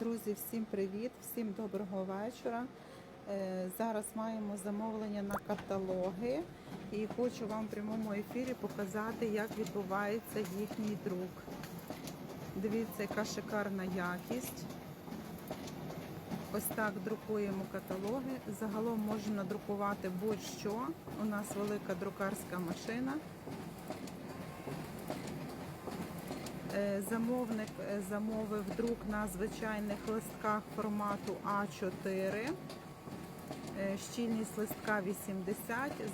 Друзі, всім привіт, всім доброго вечора. Е, Зараз маємо замовлення на каталоги і хочу вам в прямому ефірі показати, як відбувається їхній друк. Дивіться, яка шикарна якість. Ось так друкуємо каталоги. Загалом можна надрукувати будь-що. У нас велика друкарська машина. Е, Замовник е, замовив друк на звичайних листках формату А4. Е, Щільність листка 80,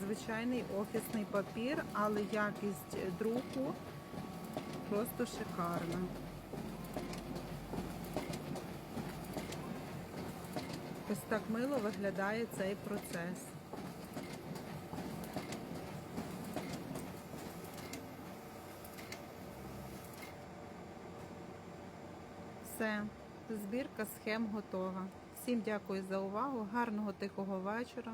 звичайний офісний папір, але якість друку просто шикарна. Ось так мило виглядає цей процес. Все, збірка схем готова. Всім дякую за увагу, гарного тихого вечора.